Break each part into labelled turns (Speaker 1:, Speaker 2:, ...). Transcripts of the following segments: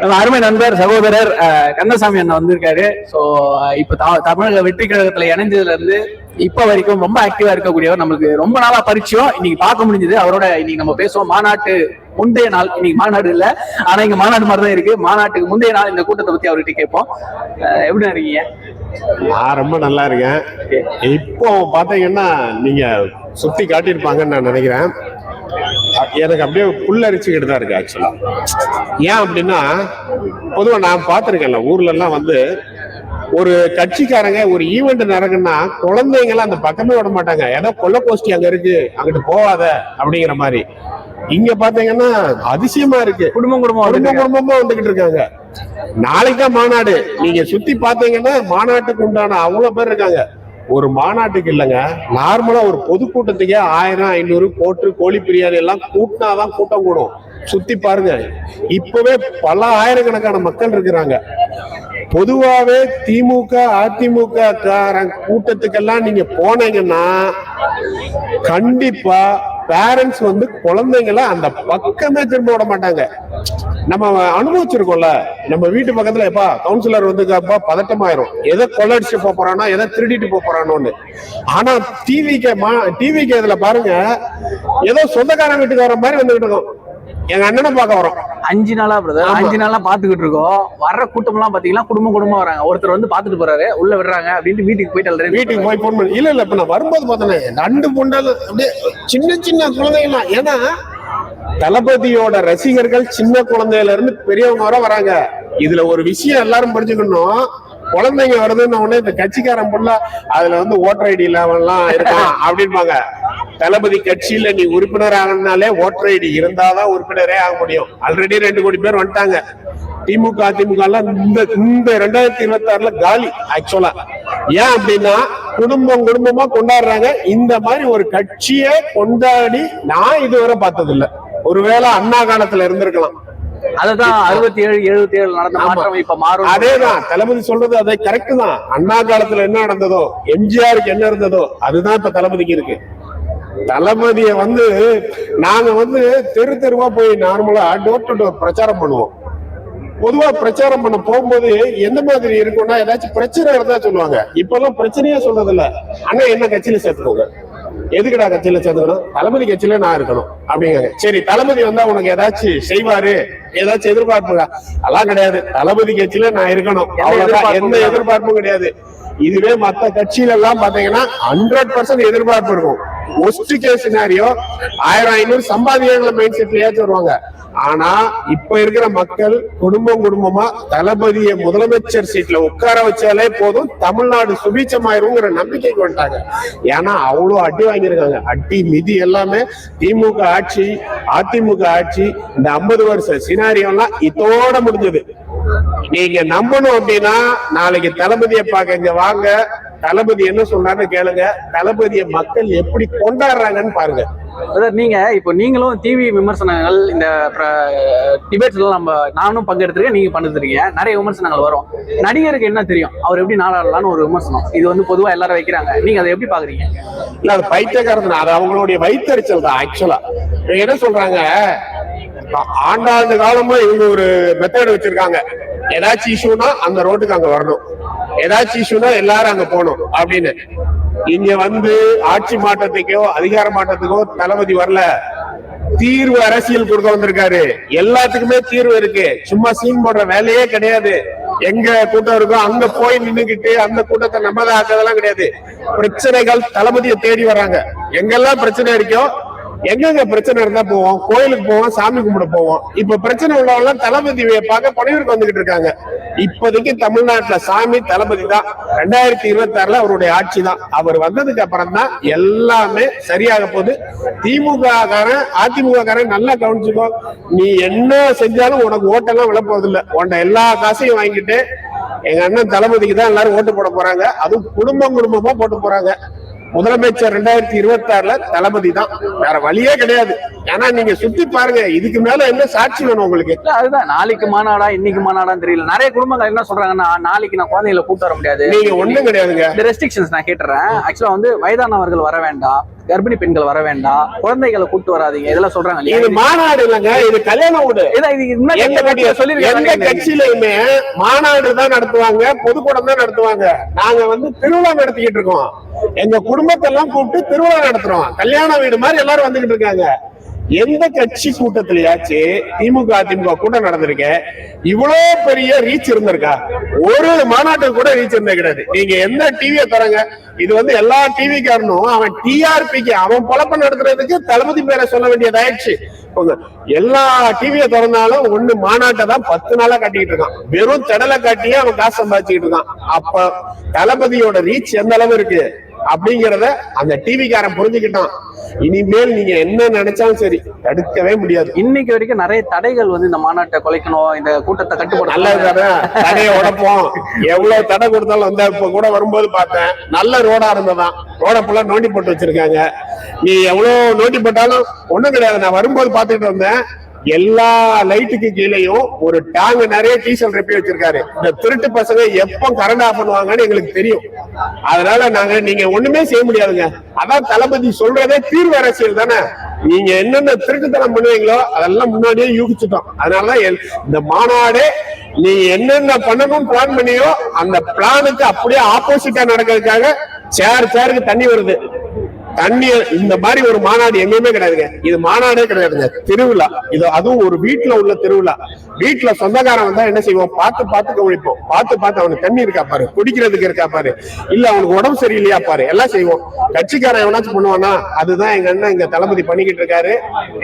Speaker 1: நம்ம அருமை நண்பர் சகோதரர் கந்தசாமி அண்ணன் வந்திருக்காரு. ஸோ இப்போ த- தமிழக வெற்றி கழகத்துல இணைஞ்சதுல இருந்து இப்ப வரைக்கும் ரொம்ப ஆக்டிவா இருக்கக்கூடியவர் நம்மளுக்கு ரொம்ப நாளா பரிச்சயம். இன்னைக்கு பார்க்க முடிஞ்சது. அவரோட இன்னைக்கு நம்ம பேசுவோம். மாநாட்டு முந்தைய நாள். இன்னைக்கு மாநாடு இல்ல. ஆனா இங்க மாநாடு மாதிரி தான் இருக்கு. மாநாட்டுக்கு முந்தைய நாள் இந்த கூட்டத்தை பத்தி அவர்கிட்ட கேட்போம். எப்படி இருக்கீங்க?
Speaker 2: நான் ரொம்ப நல்லா இருக்கேன். இப்போ பாத்தீங்கன்னா நீங்க சுத்தி காட்டியிருப்பாங்கன்னு நான் நினைக்கிறேன். எனக்கு அப்படியே புல்லரிச்சுக்கிட்டு தான் இருக்கு ஆக்சுவலா ஏன் அப்படின்னா பொதுவா நான் பார்த்திருக்கேன்ல ஊர்ல எல்லாம் வந்து ஒரு கட்சிக்காரங்க ஒரு ஈவெண்ட் நடக்குன்னா குழந்தைங்களாம் அந்த பக்கமே விட மாட்டாங்க. ஏதோ கொல்ல கோஷ்டி அங்க இருக்கு அங்கிட்டு போகாத அப்படிங்கிற மாதிரி. இங்க பாத்தீங்கன்னா அதிசயமா இருக்கு.
Speaker 1: குடும்பம் குடும்பம்
Speaker 2: குடும்ப
Speaker 1: வந்துருக்காங்க.
Speaker 2: குடும்பமா வந்துகிட்டு இருக்காங்க. நாளைக்கு தான் மாநாடு. நீங்க சுத்தி பாத்தீங்கன்னா மாநாட்டுக்கு உண்டான அவ்வளவு பேர் இருக்காங்க. ஒரு மாநாட்டுக்கு இல்லைங்க. நார்மலா ஒரு பொதுக்கூட்டத்துக்கே ஆயிரம் ஐநூறு கோட்டு கோழி பிரியாணி எல்லாம் கூட்டினாதான் கூட்டம் கூடும். சுத்தி பாருங்க. இப்பவே பல ஆயிரக்கணக்கான மக்கள் இருக்கிறாங்க. பொதுவாவே திமுக அதிமுக காரன் கூட்டத்துக்கெல்லாம் நீங்க போனீங்கன்னா கண்டிப்பா பேரண்ட்ஸ் வந்து குழந்தைங்கள அந்த பக்கமே திரும்ப விட மாட்டாங்க. நம்ம அனுபவிச்சிருக்கோம்ல நம்ம வீட்டு பக்கத்துல எப்பா கவுன்சிலர் வந்து பதட்டம் பதட்டமாயிரும். எதை கொள்ளடிச்சு போறானோ எதை திருடிட்டு போறானோன்னு. ஆனா டிவிக்கு டிவிக்கு இதுல பாருங்க ஏதோ சொந்தக்காரன் வீட்டுக்கு மாதிரி வந்துகிட்டு இருக்கோம். எங்க அண்ணனை பார்க்க வரோம்.
Speaker 1: அஞ்சு நாளா பிரதர். அஞ்சு நாளா பாத்துக்கிட்டு இருக்கோம். வர்ற கூட்டம் எல்லாம் பாத்தீங்கன்னா குடும்பம் குடும்பம் வராங்க. ஒருத்தர் வந்து பாத்துட்டு போறாரு. உள்ள விடுறாங்க அப்படின்ட்டு வீட்டுக்கு போயிட்டு already
Speaker 2: வீட்டுக்கு போய் போன் பண்ணி. இல்ல இல்ல இப்ப நான் வரும்போது பார்த்தேனே நண்டு புண்டல் அப்படியே சின்ன சின்ன குழந்தைங்களாம் ஏன்னா தளபதியோட ரசிகர்கள் சின்ன குழந்தையில இருந்து பெரியவங்க வர வராங்க. இதுல ஒரு விஷயம் எல்லாரும் புரிஞ்சுக்கணும். குழந்தைங்க வருதுன்னு உடனே இந்த கட்சிக்காரன் புள்ள அதுல வந்து ஓட்டர் ஐடி இல்லாமலாம் இருக்கான் அப்படின்பாங்க தளபதி கட்சியில நீ உறுப்பினர் ஆகணும்னாலே ஓட்டர் ஐடி இருந்தாதான் உறுப்பினரே ஆக முடியும். ஆல்ரெடி ரெண்டு கோடி பேர் வந்துட்டாங்க. திமுக அதிமுக எல்லாம் இந்த இந்த ரெண்டாயிரத்தி இருபத்தி ஆறுல காலி ஆக்சுவலா ஏன் அப்படின்னா குடும்பம் குடும்பமா கொண்டாடுறாங்க. இந்த மாதிரி ஒரு கட்சியை கொண்டாடி நான் இதுவரை பார்த்தது இல்ல ஒருவேளை அண்ணா காலத்துல இருந்திருக்கலாம்.
Speaker 1: அததான் அறுபத்தி ஏழு எழுபத்தி ஏழு நடந்த. மாற்றம் இப்ப மாறும்
Speaker 2: அதேதான் தளபதி சொல்றது அதே கரெக்ட் தான். அண்ணா காலத்துல என்ன நடந்ததோ எம்ஜிஆருக்கு என்ன இருந்ததோ அதுதான் இப்ப தளபதிக்கு இருக்கு. தளபதிய வந்து நாங்க வந்து தெரு தெருவா போய் நார்மலா டோர் டு டோர் பிரச்சாரம் பண்ணுவோம். பொதுவா பிரச்சாரம் பண்ண போகும்போது எந்த மாதிரி இருக்கும்னா ஏதாச்சும் பிரச்சனை இருந்தா சொல்லுவாங்க. இப்ப எல்லாம் பிரச்சனையே சொல்றது இல்ல அண்ணா என்ன கட்சியில சேர்த்துக்கோங்க. எதுக்குடா கட்சியில சேர்த்துக்கணும்? தளபதி கட்சியில நான் இருக்கணும். அப்படிங்காங்க சரி தளபதி வந்தா உனக்கு ஏதாச்சும் செய்வாரு. ஏதாச்சும் எதிர்பார்ப்பு அதெல்லாம் கிடையாது. தளபதி கட்சியில நான் இருக்கணும்.
Speaker 1: எந்த
Speaker 2: அவ்வளவுதான். எந்த. எதிர்பார்ப்பும் கிடையாது. இதுவே மத்த கட்சியில எல்லாம் பாத்தீங்கன்னா ஹண்ட்ரட் பர்சன்ட் எதிர்பார்ப்பு இருக்கும். ஒஸ்ட் கேஸ் சினாரியோ ஆயிரம் ஐநூறு சம்பாதிக்கிற மைண்ட் செட்லயாச்சும் வருவாங்க. ஆனா இப்ப இருக்கிற மக்கள் குடும்பம் குடும்பமா தளபதியை முதலமைச்சர் சீட்ல உட்கார வச்சாலே போதும் தமிழ்நாடு சுபீச்சமாயிருங்கிற நம்பிக்கைக்கு வந்துட்டாங்க. ஏன்னா அவ்வளவு அடி வாங்கியிருக்காங்க. அடி மிதி எல்லாமே திமுக ஆட்சி அதிமுக ஆட்சி இந்த ஐம்பது வருஷ சினாரியோ எல்லாம் இதோட முடிஞ்சது. நீங்க நம்பணும் அப்படின்னா நாளைக்கு தளபதியை பார்க்க இங்க வாங்க. தளபதி என்ன சொன்னாருன்னு கேளுங்க. தளபதியை மக்கள் எப்படி கொண்டாடுறாங்கன்னு பாருங்க.
Speaker 1: பிரதர் நீங்க இப்போ நீங்களும் டிவி விமர்சனங்கள் இந்த டிபேட்ஸ் எல்லாம் நம்ம நானும் பங்கெடுத்திருக்கேன் நீங்க பண்ணிருக்கீங்க நிறைய விமர்சனங்கள் வரும். நடிகருக்கு என்ன தெரியும்? அவர் எப்படி நாளாடலாம்னு ஒரு விமர்சனம். இது வந்து பொதுவா எல்லாரும் வைக்கிறாங்க. நீங்க அதை எப்படி பாக்குறீங்க?
Speaker 2: இல்ல அது பைத்தியக்காரன் அது அவங்களுடைய வைத்தறிச்சல் தான் ஆக்சுவலா என்ன சொல்றாங்க? ஆண்டாண்டு காலமா இவங்க ஒரு மெத்தட் வச்சிருக்காங்க. ஏதாச்சும் இஷ்யூனா அந்த ரோட்டுக்கு அங்க வரணும். ஏதாச்சும் இஷ்யூனா எல்லாரும் அங்க போகணும் அப்படின்னு. இங்க வந்து ஆட்சி மாற்றத்துக்கோ அதிகார மாற்றத்துக்கோ தளபதி வரல. தீர்வு அரசியல் கொடுக்க வந்திருக்காரு. எல்லாத்துக்குமே தீர்வு இருக்கு. சும்மா சீன் போடுற வேலையே கிடையாது. எங்க கூட்டம் இருக்கோ அங்க போய் நின்னுகிட்டு அந்த கூட்டத்தை நம்மதான் ஆக்குறதெல்லாம் கிடையாது. பிரச்சனைகள் தளபதியை தேடி வர்றாங்க. எங்கெல்லாம் பிரச்சனை இருக்கோ எங்கெங்க பிரச்சனை இருந்தா போவோம் கோயிலுக்கு போவோம் சாமி கும்பிட போவோம். இப்ப பிரச்சனை உள்ளவங்க தளபதியை பார்க்க பணியூருக்கு வந்துகிட்டு இருக்காங்க. இப்போதைக்கு தமிழ்நாட்டுல சாமி தளபதி தான். ரெண்டாயிரத்தி இருபத்தி ஆறுல அவருடைய ஆட்சி தான். அவர் வந்ததுக்கு அப்புறம் தான் எல்லாமே சரியாக போகுது. திமுக காரன் அதிமுக காரன் நல்லா கவனிச்சுக்கோ. நீ என்ன செஞ்சாலும் உனக்கு ஓட்டெல்லாம் விழ இல்ல உன்ட எல்லா காசையும் வாங்கிட்டு எங்க அண்ணன் தளபதிக்கு தான் எல்லாரும் ஓட்டு போட போறாங்க. அதுவும் குடும்பம் குடும்பமா போட்டு போறாங்க. முதலமைச்சர் ரெண்டாயிரத்தி இருபத்தி ஆறுல தளபதி தான். வேற வழியே கிடையாது. ஏன்னா நீங்க சுத்தி பாருங்க இதுக்கு மேல என்ன சாட்சி வேணும் உங்களுக்கு?
Speaker 1: அதுதான். நாளைக்கு மாநாடா இன்னைக்கு மாநாடான்னு தெரியல. நிறைய குடும்பங்கள் என்ன சொல்றாங்கன்னா நாளைக்கு நான் குழந்தைகளை கூட்டு வர முடியாது.
Speaker 2: நீங்க ஒண்ணும் கிடையாதுங்க.
Speaker 1: இந்த ரெஸ்ட்ரிக்ஷன்ஸ் நான் கேட்டுறேன். ஆக்சுவலா வந்து வயதானவர்கள் வர வேண்டாம். கர்ப்பிணி பெண்கள் வர வேண்டாம். குழந்தைகளை கூட்டு வராதீங்க. இதெல்லாம் சொல்றாங்க?
Speaker 2: இது மாநாடு இல்லைங்க இது கல்யாண வீடு
Speaker 1: இது சொல்லிருக்காங்க
Speaker 2: கட்சியிலுமே மாநாடு தான் நடத்துவாங்க பொதுக்கூடம் தான் நடத்துவாங்க. நாங்க வந்து திருவிழா நடத்திக்கிட்டு இருக்கோம். எங்க குடும்பத்தை எல்லாம் கூப்பிட்டு திருவிழா நடத்துறோம். கல்யாண வீடு மாதிரி எல்லாரும் வந்துகிட்டு இருக்காங்க. எந்த கட்சி கூட்டத்திலேயாச்சு திமுக அதிமுக கூட்டம் நடந்திருக்க இவ்வளவு பெரிய ரீச் இருந்திருக்கா? ஒரு மாநாட்டுக்கு கூட ரீச் இருந்தே கிடையாது. நீங்க எந்த டிவியை தரங்க? இது வந்து எல்லா டிவிக்காரனும் அவன் டிஆர்பிக்கு அவன் பொழப்ப நடத்துறதுக்கு தளபதி பேரை சொல்ல வேண்டியதாயிடுச்சு போங்க. எல்லா டிவியை திறந்தாலும் ஒண்ணு மாநாட்டை தான் பத்து நாளா கட்டிக்கிட்டு இருக்கான். வெறும் திடலை காட்டியே அவன் காசு சம்பாதிச்சுக்கிட்டு இருக்கான். அப்ப தளபதியோட ரீச் எந்த அளவு இருக்கு? அப்படிங்கறத அந்த டிவி காரன் புரிஞ்சுக்கிட்டான். இனிமேல் நீங்க என்ன நினைச்சாலும் சரி தடுக்கவே முடியாது.
Speaker 1: இன்னைக்கு வரைக்கும் நிறைய தடைகள் வந்து இந்த மாநாட்டை குலைக்கணும் இந்த கூட்டத்தை கட்டுப்படுத்தணும்.
Speaker 2: நல்லது தானே தடையை உடைப்போம். எவ்வளவு தடை கொடுத்தாலும் வந்தா இப்ப கூட வரும்போது பார்த்தேன் நல்ல ரோடா இருந்ததான். ரோட ஃபுல்லா நோண்டி போட்டு வச்சிருக்காங்க. நீ எவ்வளவு நோண்டி போட்டாலும் ஒண்ணும் கிடையாது. நான் வரும்போது பாத்துட்டு வந்தேன் எல்லா லைட்டுக்கு கீழேயும் ஒரு டேங்க் நிறைய டீசல் ரெப்பி வச்சிருக்காரு. இந்த திருட்டு பசங்க எப்ப கரண்ட் ஆஃப் பண்ணுவாங்கன்னு எங்களுக்கு தெரியும். அதனால நாங்க நீங்க ஒண்ணுமே செய்ய முடியாதுங்க. அதான் தளபதி சொல்றதே தீர்வு அரசியல் தானே. நீங்க என்னென்ன திருட்டுத்தனம் பண்ணுவீங்களோ அதெல்லாம் முன்னாடியே யூகிச்சுட்டோம். அதனாலதான் எல்- இந்த மாநாடு நீ என்னென்ன பண்ணணும்னு பிளான் பண்ணியோ அந்த பிளானுக்கு அப்படியே ஆப்போசிட்டா நடக்கிறதுக்காக சேர் சேருக்கு தண்ணி வருது. தண்ணி இந்த மாதிரி ஒரு மாநாடு எங்கேயுமே கிடையாதுங்க. இது மாநாடே கிடையாதுங்க. திருவிழா. இது அதுவும் ஒரு வீட்டுல உள்ள திருவிழா. வீட்டுல சொந்தக்காரன் வந்தா என்ன செய்வோம்? பார்த்து பார்த்து கவனிப்போம். பார்த்து பார்த்து அவனுக்கு தண்ணி இருக்கா பாரு. குடிக்கிறதுக்கு இருக்கா பாரு. இல்ல அவனுக்கு உடம்பு சரியில்லையா பாரு. எல்லாம் செய்வோம். கட்சிக்காரன் எவனாச்சும் பண்ணுவானா அதுதான் எங்க அண்ணன் இங்க தளபதி பண்ணிக்கிட்டு இருக்காரு.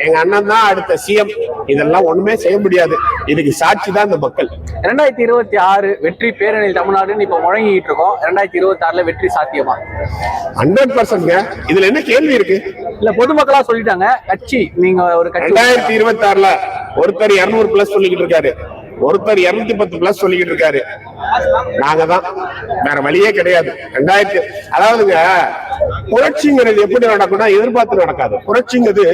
Speaker 2: எங்க அண்ணன் தான் அடுத்த சிஎம் இதெல்லாம் ஒண்ணுமே செய்ய முடியாது. இதுக்கு சாட்சி தான் இந்த மக்கள்.
Speaker 1: ரெண்டாயிரத்தி இருபத்தி ஆறு வெற்றி பேரணியில் தமிழ்நாடுன்னு இப்ப முழங்கிட்டு இருக்கோம். ரெண்டாயிரத்தி இருபத்தி ஆறுல வெற்றி சாத்தியமா?
Speaker 2: ஹண்ட்ரட் பர்சன்ட்ங்க இதுல என்ன கேள்வி இருக்கு?
Speaker 1: இல்ல பொதுமக்களா சொல்லிட்டாங்க. கட்சி நீங்க ஒரு
Speaker 2: ரெண்டாயிரத்தி இருபத்தி ஆறுல ஒருத்தர் இருநூறு பிளஸ் சொல்லிக்கிட்டு இருக்காரு. ஒருத்தர் இருநூத்தி பத்து பிளஸ் சொல்லிக்கிட்டு இருக்காரு. நாங்க தான் வேற வழியே கிடையாது. ரெண்டாயிரத்தி அதாவதுங்க புரட்சிங்கிறது எப்படி நடக்கும்னா எதிர்பார்த்து நடக்காது. புரட்சிங்கிறது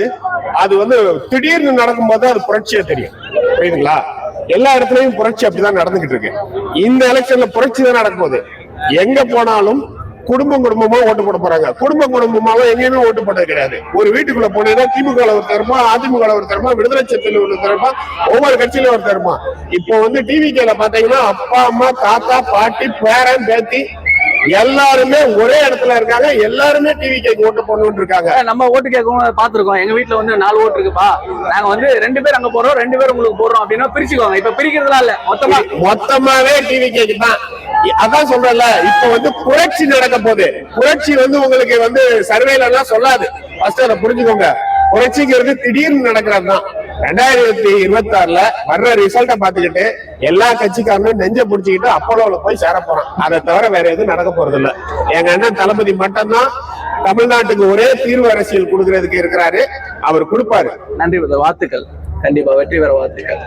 Speaker 2: அது வந்து திடீர்னு நடக்கும்போது அது புரட்சியா தெரியும். புரியுதுங்களா? எல்லா இடத்துலயும் புரட்சி அப்படிதான் நடந்துகிட்டு இருக்கு. இந்த எலெக்ஷன்ல புரட்சி தான் நடக்கும் போது எங்க போனாலும் குடும்பம் குடும்பமா ஓட்டு போட போறாங்க. குடும்பம் குடும்பமாவும் எங்கேயுமே ஓட்டு போட்டது கிடையாது. ஒரு வீட்டுக்குள்ள போனீங்கன்னா திமுக ல ஒருத்தர் இருப்பான் அதிமுக ஒருத்தர் இருப்பான் விடுதலை சத்தில் ஒருத்தர் இருப்பான் ஒவ்வொரு கட்சியில ஒருத்தர் இருப்பான் இப்போ வந்து டிவி கேல பாத்தீங்கன்னா அப்பா அம்மா தாத்தா பாட்டி பேரன் பேத்தி எல்லாருமே ஒரே இடத்துல இருக்காங்க. எல்லாருமே டிவி கேக்கு ஓட்டு போடணும்னு இருக்காங்க.
Speaker 1: நம்ம ஓட்டு கேட்கவும் பாத்துருக்கோம் எங்க வீட்ல வந்து நாலு ஓட்டு இருக்குப்பா. நாங்க வந்து ரெண்டு பேர் அங்க போறோம் ரெண்டு பேர் உங்களுக்கு போடுறோம் அப்படின்னா பிரிச்சுக்கோங்க. இப்ப பிரிக்கிறதுலாம் இல்ல. மொத்தமா
Speaker 2: மொத்தமாவே டிவி கேக்கு தான் அதான் சொல்றேன்ல இப்ப வந்து புரட்சி நடக்க போகுது. புரட்சி வந்து உங்களுக்கு வந்து சர்வேல எல்லாம் சொல்லாது. ஃபர்ஸ்ட் அதை புரிஞ்சுக்கோங்க. புரட்சிங்கிறது திடீர்னு நடக்கிறது தான் ரெண்டாயிரத்தி இருபத்தி ஆறுல வர்ற ரிசல்ட்ட பாத்துக்கிட்டு எல்லா கட்சிக்காரனும் நெஞ்ச புடிச்சுக்கிட்டு அப்போலோல போய் சேர போறான். அதை தவிர வேற எதுவும் நடக்க போறது இல்ல எங்க அண்ணன் தளபதி மட்டும்தான் தமிழ்நாட்டுக்கு ஒரே தீர்வு அரசியல் கொடுக்கறதுக்கு இருக்கிறாரு. அவர் கொடுப்பாரு.
Speaker 1: நன்றி brother. வாழ்த்துக்கள். கண்டிப்பா வெற்றி பெற வாழ்த்துக்கள்.